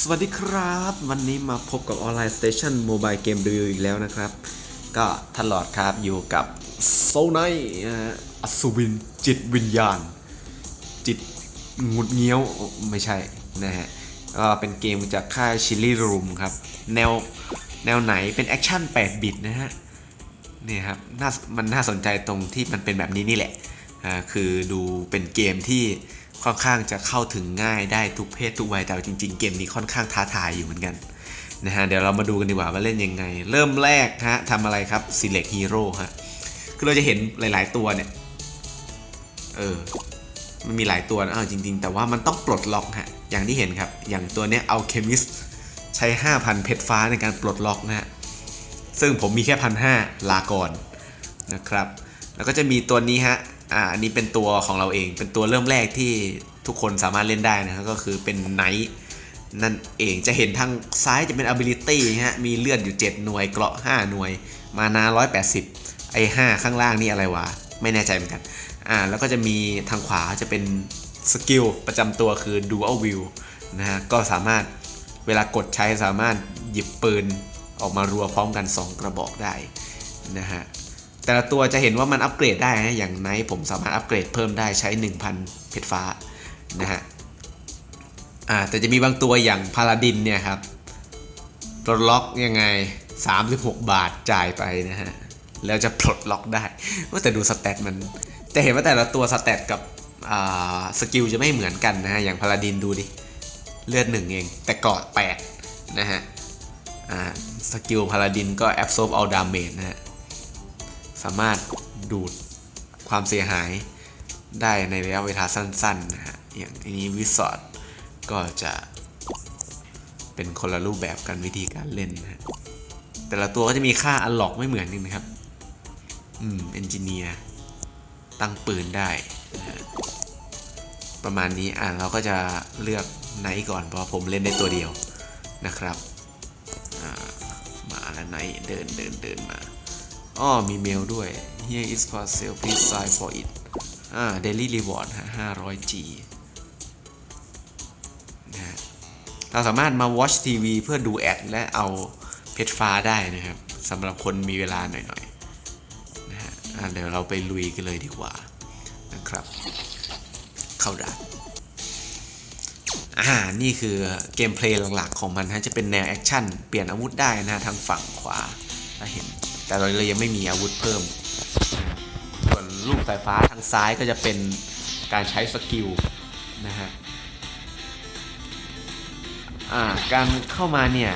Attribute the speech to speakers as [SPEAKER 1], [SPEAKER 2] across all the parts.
[SPEAKER 1] สวัสดีครับ วันนี้มาพบกับออนไลน์สเตชันโมบายเกมรีวิวอีกแล้วนะครับ ก็ท่านหลอดครับอยู่กับโซไนอัศวิน จิตวิญญาณ จิตหงุดเงี้ยว ไม่ใช่นะฮะก็เป็นเกมจากค่ายชิลลี่รูมครับ แนว แนวไหนเป็นแอคชั่น 8 บิตนะฮะนี่ครับน่ามันน่าสนใจตรงที่มันเป็นแบบนี้นี่แหละคือดูเป็นเกมที่ ค่อนข้างจะเข้าถึงง่ายได้ทุกเพศทุกวัยแต่จริง ๆ เกมนี้ค่อนข้างท้าทายอยู่เหมือนกันนะฮะเดี๋ยวเรามาดูกันดีกว่าว่าเล่นยังไง เริ่มแรกฮะทำอะไรครับ select hero ฮะคือเราจะเห็นหลาย ๆ ตัวเนี่ย เออ มันมีหลายตัวนะเออจริง ๆ แต่ว่ามันต้องปลดล็อกฮะ อย่างที่เห็นครับ อย่างตัวเนี้ย alchemist ใช้ 5,000 เพชรฟ้าในการปลดล็อกนะฮะ ซึ่งผมมีแค่พันห้าลาก่อนนะครับ แล้วก็จะมีตัวนี้ฮะ อ่าอันนี้เป็นตัวของเราเอง เป็นตัวเริ่มแรกที่ทุกคนสามารถเล่นได้นะครับก็คือเป็นไนท์นั่นเองจะเห็นทางซ้ายจะเป็น ability ฮะมีเลือดอยู่ 7 หน่วยเกราะ 5 หน่วย มานา 180 ไอ้ 5 ข้างล่างนี่อะไรวะ ไม่แน่ใจเหมือนกันอ่าแล้วก็จะมีทางขวาจะเป็นสกิลประจำตัวคือ dual view นะฮะก็สามารถเวลากดใช้สามารถหยิบปืนออกมารัวพร้อมกัน 2 กระบอกได้นะฮะ แต่ละตัวจะเห็นว่ามันอัปเกรดได้นะอย่างไนท์ผมสามารถอัปเกรดเพิ่มได้ใช้ 1,000 เพชรฟ้านะฮะอ่าแต่จะมีบางตัวอย่างพาลาดินเนี่ยครับปลดล็อกยังไง 36 บาทจ่ายไปนะฮะ แล้วจะปลดล็อกได้ว่าแต่ดูสเตตมัน จะเห็นว่าแต่ละตัวสเตตกับสกิลจะไม่เหมือนกันนะฮะ อย่างพาลาดินดูดิ เลือดหนึ่งเอง แต่เกาะ8นะฮะสกิลพาลาดินก็ absorb all damage นะฮะ สามารถดูดความเสียหายได้ในระยะเวลาสั้นๆนะฮะอย่างอันนี้วิสอดก็จะเป็นคนละรูปแบบกันวิธีการเล่นนะฮะแต่ละตัวก็จะมีค่าอันล็อกไม่เหมือนกันนะครับ อืมเอนจิเนียร์ตั้งปืนได้นะฮะประมาณนี้อะเราก็จะเลือกไนท์ก่อนเพราะผมเล่นได้ตัวเดียวนะครับอ่ามาแล้วไนท์เดินเดินเดินมา อ้อมีเมลด้วย here is for sale please sign for it อ่า daily reward ฮะ 500G นะฮะเราสามารถมา watch TV เพื่อดูแอด และเอาเพชรฟ้าได้นะครับสำหรับคนมีเวลาหน่อยๆนะฮะเดี๋ยวเราไปลุยกันเลยดีกว่านะครับ เข้าด่านอ่า นี่คือเกมเพลย์หลักๆของมันฮะ จะเป็นแนวแอคชั่น เปลี่ยนอาวุธได้นะทางฝั่งขวาถ้าเห็น แต่เราเลยยังไม่มีอาวุธเพิ่ม ส่วนลูกสายฟ้าทางซ้ายก็จะเป็นการใช้สกิลนะฮะการเข้ามาเนี่ย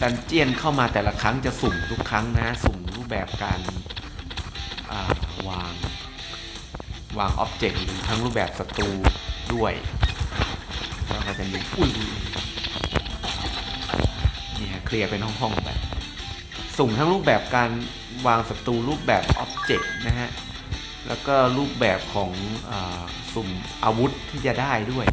[SPEAKER 1] ดันเจียนเข้ามาแต่ละครั้งจะสุ่มทุกครั้งนะ สุ่มรูปแบบการาวาง วางอ็อบเจกต์หรือทั้งรูปแบบศัตรูด้วยแล้วก็จะมีอุ้ยนี่ฮะเคลียร์เป็นห้องๆ สุ่มทั้งรูปแบบการวางศัตรูรูปแบบอ็อบเจกต์นะฮะ แล้วก็รูปแบบของอสุ่มอาวุธที่จะได้ด้วย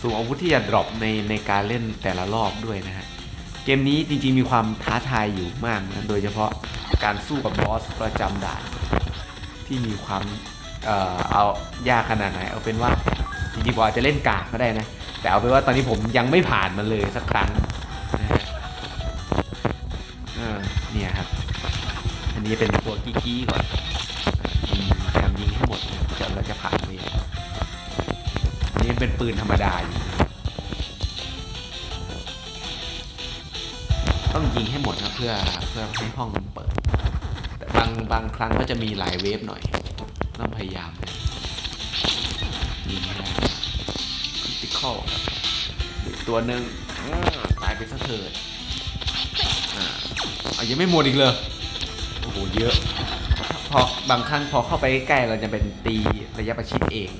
[SPEAKER 1] สุ่มอาวุธที่จะดรอปในในการเล่นแต่ละรอบด้วยนะฮะ เกมนี้จริงๆมีความท้าทายอยู่มากนะโดยเฉพาะการสู้กับบอสประจำด่านที่มีความเอ่อเอายากขนาดไหน เอาเป็นว่าจริงๆผมอาจจะเล่นกากก็ได้นะ แต่เอาเป็นว่าตอนนี้ผมยังไม่ผ่านมันเลยสักครั้งนะฮะเออเนี่ยครับ อันนี้เป็นตัวกี้กี้ก่อนยิงพยายามยิงให้หมดจะเราจะผ่านเลยอันนี้เป็นปืนธรรมดาอยู่ต้องยิงให้หมดนะเพื่อเพื่อให้ห้องมันเปิด แต่บางบางครั้งก็จะมีหลายเวฟหน่อย ต้องพยายามนะยิงให้ได้ คริติคอลครับตัวหนึ่งตายไปซะเถิดอ่ายังไม่หมดอีกเลยโอ้โหเยอะ พอบางครั้งพอเข้าไปใกล้เราจะเป็นตีระยะประชิดเอง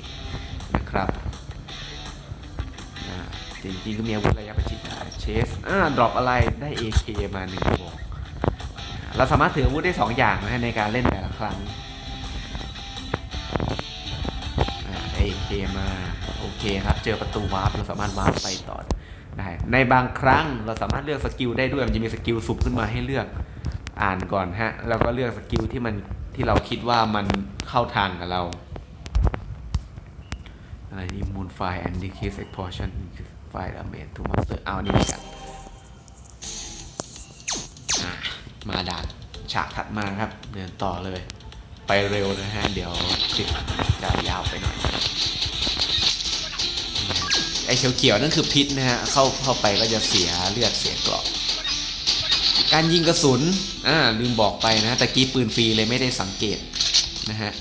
[SPEAKER 1] นะครับจริงๆก็มีอาวุธระยะประชิดเชสอ่าดรอปอะไรได้ AK มาหนึ่งกระบอกเราสามารถถืออาวุธได้สองอย่างนะในการเล่นแต่ละครั้ง เอเคมาโอเคครับ เจอประตูวาร์ปเราสามารถวาร์ปไปต่อได้ในบางครั้งเราสามารถเลือกสกิลได้ด้วยมันจะมีสกิลสุบขึ้นมาให้เลือกอ่านก่อนฮะแล้วก็เลือกสกิลที่มันที่เราคิดว่ามันเข้าทางกับเราอะไรนี่ moon fire and decrease explosion fire damage to monster เอาอันนี้เหมือนกันอะมาดานฉากถัดมาครับ เดินต่อเลย ไปเร็วนะฮะ เดี๋ยวคลิป จะยาวไปหน่อย ไอ้เขียวๆนั่นคือพิษนะฮะ เข้าเข้าไปก็จะเสียเลือดเสียเกราะ การยิงกระสุน อ่าลืมบอกไปนะตะกี้ปืนฟรีเลยไม่ได้สังเกตนะฮะ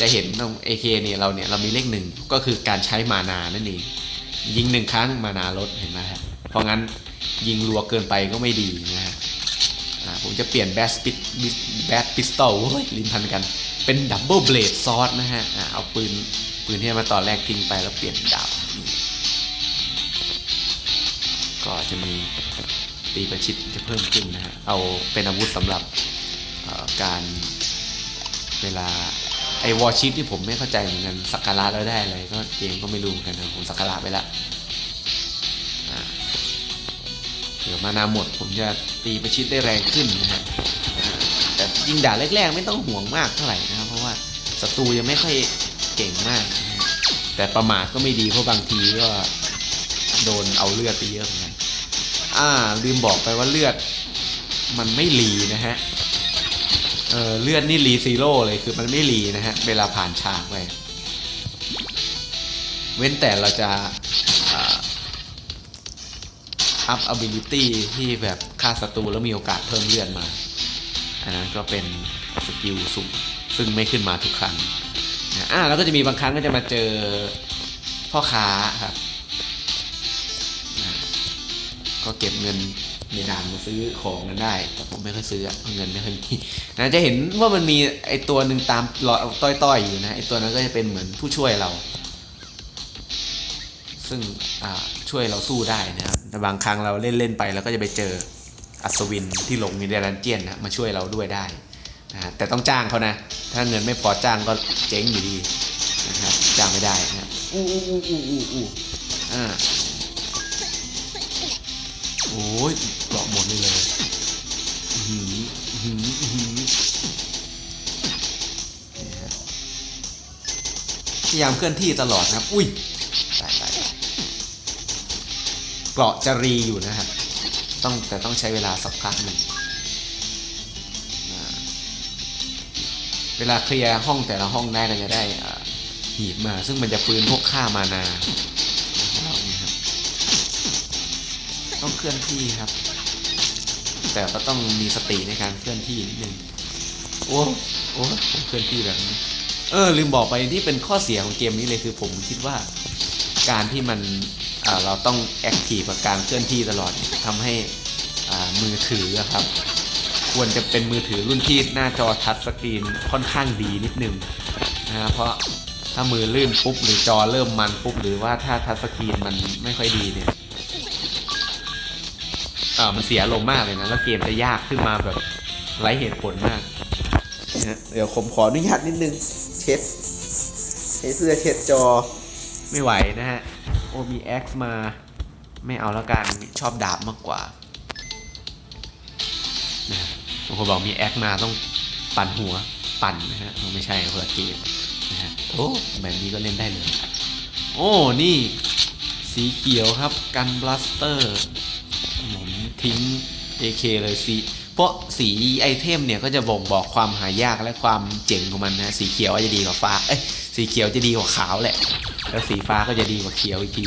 [SPEAKER 1] จะเห็นตรง AK เนี่ยเราเนี่ยเรามีเลขหนึ่งก็คือการใช้มานานั่นเอง ยิงหนึ่งครั้งมานาลดเห็นไหมฮะ เพราะงั้นยิงรัวเกินไปก็ไม่ดีนะฮะผมจะเปลี่ยนแบสปิแบสพิสตอลเฮ้ยลิ้นพันกัน เป็นดับเบิลเบลดซอสนะฮะเอาปืนปืนที่มาตอนแรกทิ้งไปแล้วเปลี่ยนดาบก็จะมีตีประชิดจะเพิ่มขึ้นนะฮะเอาเป็นอาวุธสำหรับการเวลาไอวอชิปที่ผมไม่เข้าใจเหมือนกันสักการะแล้วได้อะไรก็เกมก็ไม่รู้เหมือนกันนะผมสักการะไปละเดี๋ยวมานาหมดผมจะตีประชิดได้แรงขึ้นนะฮะ ยิงด่าแรกๆไม่ต้องห่วงมากเท่าไหร่นะครับ เพราะว่าศัตรูยังไม่ค่อยเก่งมากนะฮะแต่ประมาทก็ไม่ดีเพราะบางทีก็โดนเอาเลือดไปเยอะเหมือนกันอ่าลืมบอกไปว่าเลือดมันไม่รีนะฮะเออเลือดนี่รีซีโร่เลยคือมันไม่รีนะฮะเวลาผ่านฉากไปเว้นแต่เราจะอัพ ability ที่แบบฆ่าศัตรูแล้วมีโอกาสเพิ่มเลือดมา อันนั้นก็เป็นสกิลสุ่มซึ่งไม่ขึ้นมาทุกครั้งนะอ่าแล้วก็จะมีบางครั้งก็จะมาเจอพ่อค้าครับนะก็เก็บเงินในด่านมาซื้อของกันได้ แต่ผมไม่ค่อยซื้อเพราะเงินไม่ค่อยมีนะจะเห็นว่ามันมีไอตัวหนึ่งตามหลอดต้อยๆอยู่นะไอตัวนั้นก็จะเป็นเหมือนผู้ช่วยเรา ซึ่งช่วยเราสู้ได้นะครับแต่บางครั้งเราเล่นเล่นๆไปแล้วก็จะไปเจอ อัศวินที่หลงอยู่ในดันเจียนนะมาช่วยเราด้วยได้นะฮะแต่ต้องจ้างเขานะ ถ้าเงินไม่พอจ้างก็เจ๊งอยู่ดีนะครับจ้างไม่ได้นะครับอู้อู้อู้อู้อู้อู้อ่าโอ้ยเกาะหมดเลยเลยอื้อหืออื้อหืออื้อหือนี่ฮะพยายามเคลื่อนที่ตลอดนะครับ อุ้ยตายตายเกราะจะรีอยู่นะครับ ต้องแต่ต้องใช้เวลาสักพักหนึ่งเวลาเคลียร์ห้องแต่ละห้องได้ก็จะได้หีบมา ซึ่งมันจะฟื้นพวกค่ามานาเราเนี่ยครับต้องเคลื่อนที่ครับ แต่ก็ต้องมีสติในการเคลื่อนที่นิดนึงโอ้โอ้ผมเคลื่อนที่แบบนี้เออลืมบอกไปที่เป็นข้อเสียของเกมนี้เลยคือผมคิดว่า การที่มัน เราต้องแอคทีฟกับการเคลื่อนที่ตลอดทำให้มือถือครับ ควรจะเป็นมือถือรุ่นที่หน้าจอทัชสกรีนค่อนข้างดีนิดนึงนะเพราะถ้ามือลื่นปุ๊บหรือจอเริ่มมันปุ๊บหรือว่าถ้าทัชสกรีนมันไม่ค่อยดีเนี่ยอ่ามันเสียลงมากเลยนะแล้วเกมจะยากขึ้นมาแบบไร้เหตุผลมากเดี๋ยวผมขออนุญาตนิดนึงเช็ดใช้เสื้อเช็ดจอไม่ไหวนะฮะ โอ้มีแอ็กมา ไม่เอาแล้วกันชอบดาบมากกว่านะบางคนบอกมีแอ็กมาต้องปั่นหัวปั่นนะฮะไม่ใช่เพื่อเกมนะฮะโอ้แบบนี้ก็เล่นได้เลยโอ้นี่ สีเขียวครับกันบลัสเตอร์ผมทิ้ง AK เลยสีเพราะสีไอเทมเนี่ยก็จะบ่งบอกความหายากและความเจ๋งของมันนะสีเขียวอาจจะดีกว่าฟ้าเอ้ยสีเขียวจะดีกว่าขาวแหละ แล้วสีฟ้าก็จะดีกว่าเขียวอีกที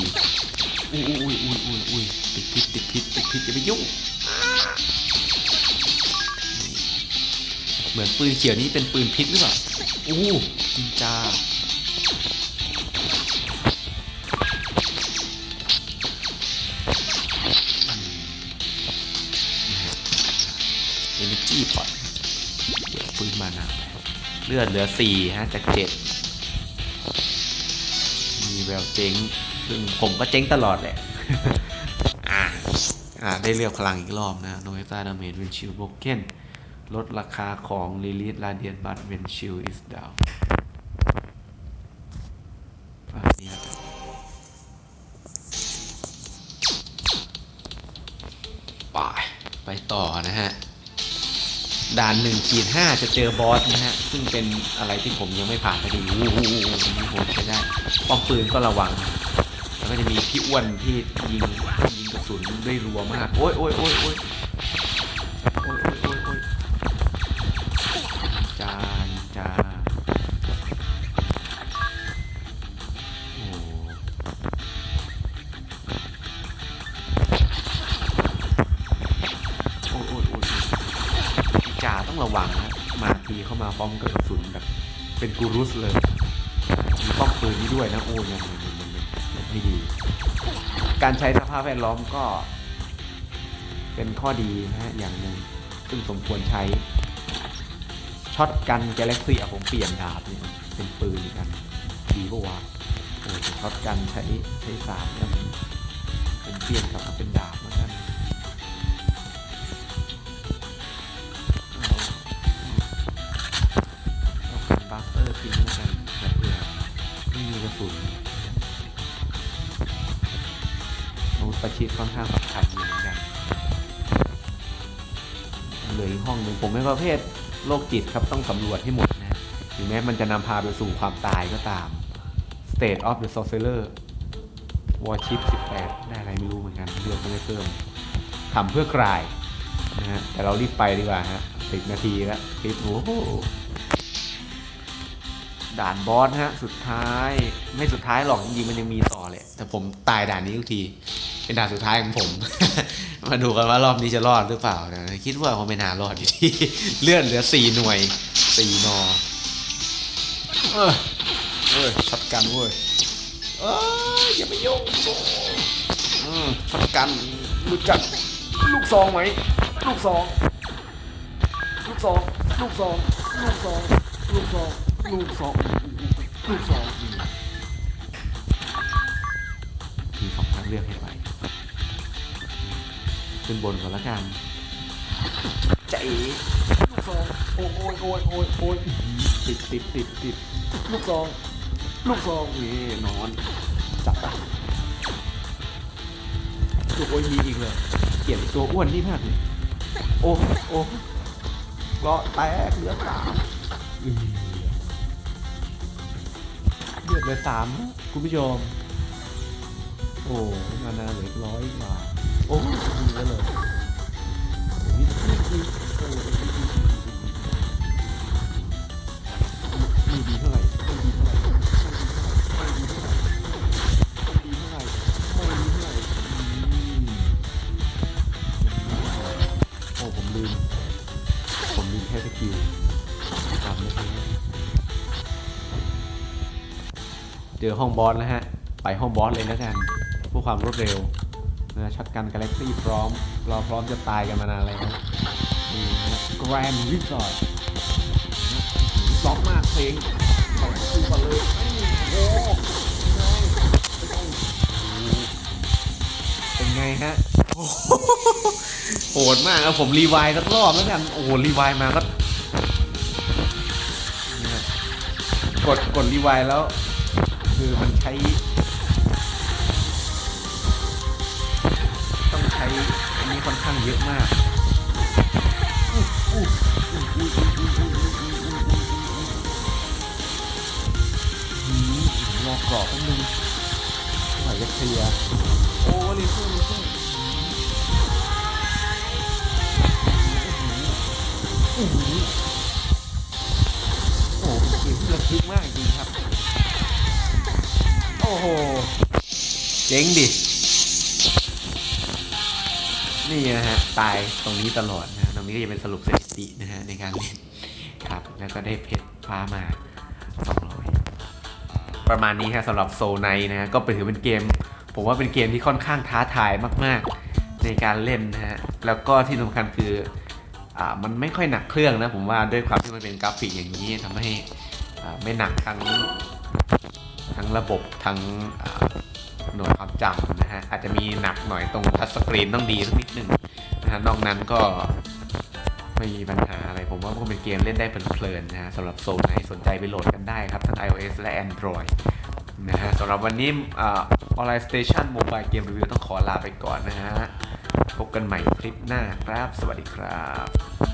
[SPEAKER 1] อุ้ยอุ้ยอุ้ยอุ้ยอุ้ยติดพิษติดพิษติดพิษอย่าไปยุ่งเหมือนปืนเขียวนี้เป็นปืนพิษหรือเปล่าอู้นินจาเอเนจีพอตเดี๋ยวฟื้นมานะเลือดเหลือสี่ฮะจากเจ็ด แววเจ๊ง ซึ่งผมก็เจ๊งตลอดแหละอ่าได้เลือกพลังอีกรอบนะโนเอต้าดาเมจเวนชิลโบเกนลดราคาของลิลิทลาเดียนบัตเวนชิลอิสดาวนี่ครับไปไปต่อนะฮะ ด่านหนึ่งขีดห้าจะเจอบอสนะฮะ ซึ่งเป็นอะไรที่ผมยังไม่ผ่านพอดีโอ้โหผมใช้ได้ป้อมปืนก็ระวัง แล้วก็จะมีพี่อ้วนที่ยิงยิงกระสุนได้รัวมาก โอ้ยโอ้ยโอ้ยโอ้ย จ่างระวังนะมาทีเข้ามาพร้อมกับกระสุนแบบ เป็นกูรุสเลยมีป้อมปืนนี้ด้วยนะโอ้ยยังยังยังยังยังไม่ดี การใช้สภาพแวดล้อมก็ เป็นข้อดีนะฮะอย่างหนึ่งซึ่งสมควรใช้ช็อตกันกาแล็กซี่อะผมเปลี่ยนดาบเนี่ยเป็นปืนกันดีปะวะโอ้ช็อตกันใช้ใช้สามเนี่ยผมผมเปลี่ยนกับเป็นดาบ สุนอาวุธประชิดค่อนข้างสำคัญอยู่เหมือนกันเหลืออีกห้องหนึ่งผมเป็นประเภทโรคจิตครับต้องสำรวจให้หมดนะถึงแม้มันจะนำพาไปสู่ความตายก็ตาม State of the Sorcerer Warship 18 ได้อะไรไม่รู้เหมือนกันเลือกไม่ได้เพิ่มทำเพื่อคลายนะฮะแต่เรารีบไปดีกว่าฮะสิบนาทีแล้วคลิปโอ้โห ด่านบอสฮะ สุดท้ายไม่สุดท้ายหรอกจริงๆมันยังมีต่อเลย แต่ผมตายด่านนี้ทุกที เป็นด่านสุดท้ายของผม มาดูกันว่ารอบนี้จะรอดหรือเปล่านะคิดว่าคงไม่น่ารอดอยู่ที่เลื่อนเหลือสี่หน่วยสี่นอเออเอ้ยช็อตกันเว้ยเอ้ยอย่าไปยุ่งเอช็อตกันรู้จักลูกซองไหมลูกซอง ลูกซอง ลูกซอง ลูกซอง ลูกซอง ลูกซองลูกซองมีสองทางเลือกให้ไปขึ้นบนก่อนละกันใจลูกซองโอ้ยโอ้ยโอ้ยโอ้ยโอ้ยติดติดติดติดลูกซองลูกซองนี่นอน จับไปตัวอ้ยมีอีกเลยเกลียดตัวอ้วนนี่มากเลยโอ้โอ้เลาะแตกเหลือสาม เลือดเหลือสามคุณผู้ชม โอ้มานาเหลือร้อยกว่าโอ้ดีเลย อห้องบอสแล้วฮะ ไปห้องบอสเลยแล้วกันเพื่อความรวดเร็วนะช็อตกันกาแล็กซี่พร้อมเราพร้อมจะตายกันมานานแล้วนี่นะแกรนด์รีสอร์ทล็อกมากเพลงไปดูก่อนเลยโอ้เป็นไงฮะโหดมากครับผมรีไวล์สักรอบแล้วกันโอ้โหรีไวล์มาก็กดกดรีไวล์แล้วือมันใช้ ต้องใช้อันนี้ค่อนข้างเยอะมากรอกรอบแป๊บนึงหน่อยจะเคลียร์โอ้ลิซูลิซูโอ้โหเกมที่ระทึกมากจริงครับ โอ้โห เจ๋งดิ นี่นะฮะ ตายตรงนี้ตลอดนะตรงนี้ก็จะเป็นสรุปสถิตินะฮะในการเล่นครับ แล้วก็ได้เพชรฟ้ามา 200 ประมาณนี้ฮะสำหรับโซไนนะฮะ ก็ถือเป็นเกม ผมว่าเป็นเกมที่ค่อนข้างท้าทายมาก ๆ ในการเล่นนะฮะ แล้วก็ที่สำคัญคืออ่ามันไม่ค่อยหนักเครื่องนะ ผมว่าด้วยความที่มันเป็นกราฟิกอย่างนี้ทำให้อ่าไม่หนักทั้งทั้ง ระบบทั้งหน่วยความจำนะฮะอาจจะมีหนักหน่อยตรงทัชสกรีนต้องดีสักนิดหนึ่งนะฮะนอกนั้นก็ไม่มีปัญหาอะไร ผมว่าก็เป็นเกมเล่นได้เพลินๆนะฮะสำหรับโซนไหนสนใจไปโหลดกันได้ครับ ทั้ง iOS และ Android นะฮะสำหรับวันนี้อ่า Online Station Mobile Game Review ต้องขอลาไปก่อนนะฮะพบกันใหม่คลิปหน้าครับ สวัสดีครับ